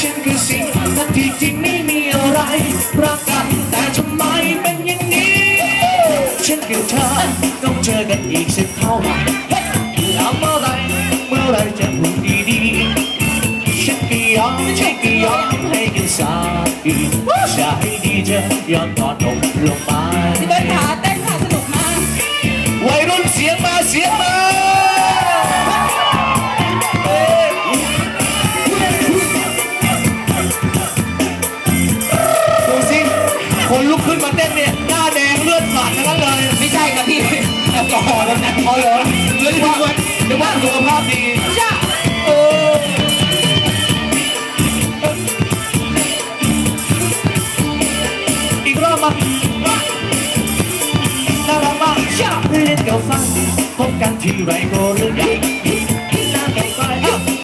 ฉันคือสิ่งที่จริงไม่มีอะไรรักกันแต่ทำไมเป็นอย่างนี้ ฉันคือเธอต้องเจอกันอีกสักเท่าไหร่แล้วเมื่อไหรเมื่อไหรจะพูดดีๆฉันก็ยอมฉันก็ยอมให้กันสักทีจะให้ดีเธอยอมนอนลงลงมาพี่เบิร์ดขาเต้นค่ะสนุกมากวัยรุ่นเสียงมาเสียงมา นมาเต้นเนี่ยหน้าแดงเลือดสาดทั้งนั้นเลยไม่ใช่ครับพี่แอลกอฮอล์แล้วนะอ๋อเหรอเรื่องที่ว่าเดี๋ยวว่าสุขภาพดีจ้าเอออีกรอบมาน่ารักมากชอบเล่นกับฟังพบกันทีไรก็เรื่องใหญ่